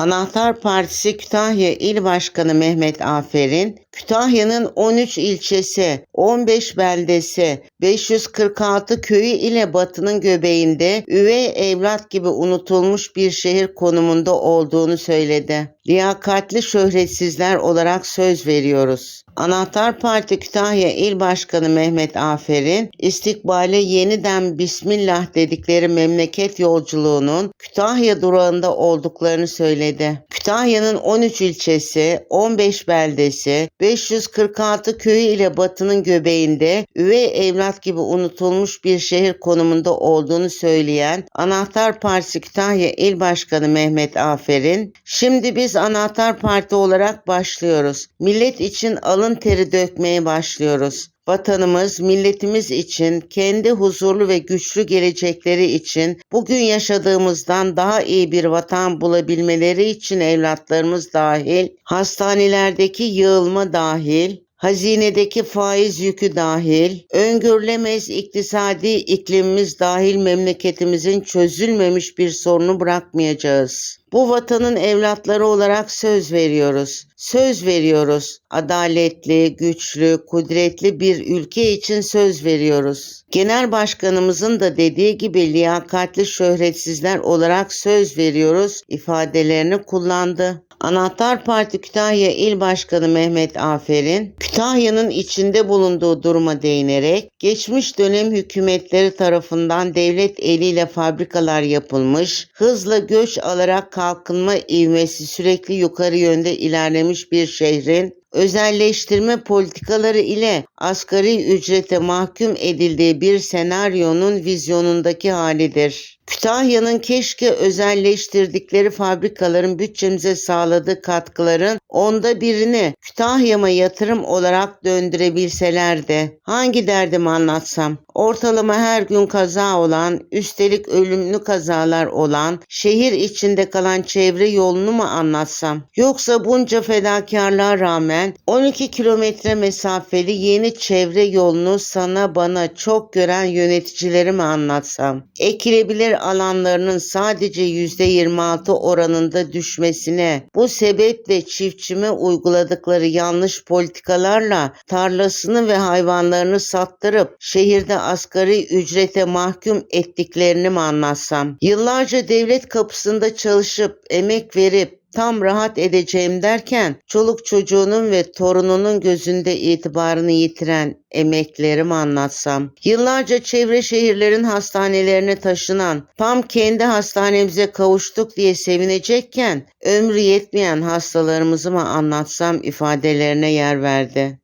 Anahtar Partisi Kütahya İl Başkanı Mehmet Aferin, Kütahya'nın 13 ilçesi, 15 beldesi, 546 köyü ile batının göbeğinde üvey evlat gibi unutulmuş bir şehir konumunda olduğunu söyledi. Liyakatli şöhretsizler olarak söz veriyoruz. Anahtar Parti Kütahya İl Başkanı Mehmet Aferin, istikbale yeniden Bismillah dedikleri memleket yolculuğunun Kütahya durağında olduklarını söyledi. Kütahya'nın 13 ilçesi, 15 beldesi, 546 köyü ile batının göbeğinde üvey evlat gibi unutulmuş bir şehir konumunda olduğunu söyleyen Anahtar Partisi Kütahya İl Başkanı Mehmet Aferin, şimdi biz Anahtar Parti olarak başlıyoruz. Millet için alın teri dökmeye başlıyoruz. Vatanımız, milletimiz için, kendi huzurlu ve güçlü gelecekleri için, bugün yaşadığımızdan daha iyi bir vatan bulabilmeleri için evlatlarımız dahil, hastanelerdeki yığılma dahil, hazinedeki faiz yükü dahil, öngörülemez iktisadi iklimimiz dahil memleketimizin çözülmemiş bir sorunu bırakmayacağız. Bu vatanın evlatları olarak söz veriyoruz. Söz veriyoruz. Adaletli, güçlü, kudretli bir ülke için söz veriyoruz. Genel başkanımızın da dediği gibi liyakatli şöhretsizler olarak söz veriyoruz ifadelerini kullandı. Anahtar Parti Kütahya İl Başkanı Mehmet Aferin, Kütahya'nın içinde bulunduğu duruma değinerek, geçmiş dönem hükümetleri tarafından devlet eliyle fabrikalar yapılmış, hızla göç alarak kalkınma ivmesi sürekli yukarı yönde ilerlemiş bir şehrin özelleştirme politikaları ile asgari ücrete mahkum edildiği bir senaryonun vizyonundaki halidir. Kütahya'nın keşke özelleştirdikleri fabrikaların bütçemize sağladığı katkıların onda birini Kütahya'ma yatırım olarak döndürebilselerdi. Hangi derdimi anlatsam? Ortalama her gün kaza olan, üstelik ölümlü kazalar olan, şehir içinde kalan çevre yolunu mu anlatsam? Yoksa bunca fedakarlığa rağmen 12 kilometre mesafeli yeni çevre yolunu sana bana çok gören yöneticileri mi anlatsam? Ekilebilir alanlarının sadece %26 oranında düşmesine, bu sebeple çiftçime uyguladıkları yanlış politikalarla tarlasını ve hayvanlarını sattırıp şehirde asgari ücrete mahkum ettiklerini mi anlatsam? Yıllarca devlet kapısında çalışıp emek verip tam rahat edeceğim derken çoluk çocuğunun ve torununun gözünde itibarını yitiren emeklerimi anlatsam, yıllarca çevre şehirlerin hastanelerine taşınan, tam kendi hastanemize kavuştuk diye sevinecekken ömrü yetmeyen hastalarımızı mı anlatsam ifadelerine yer verdi.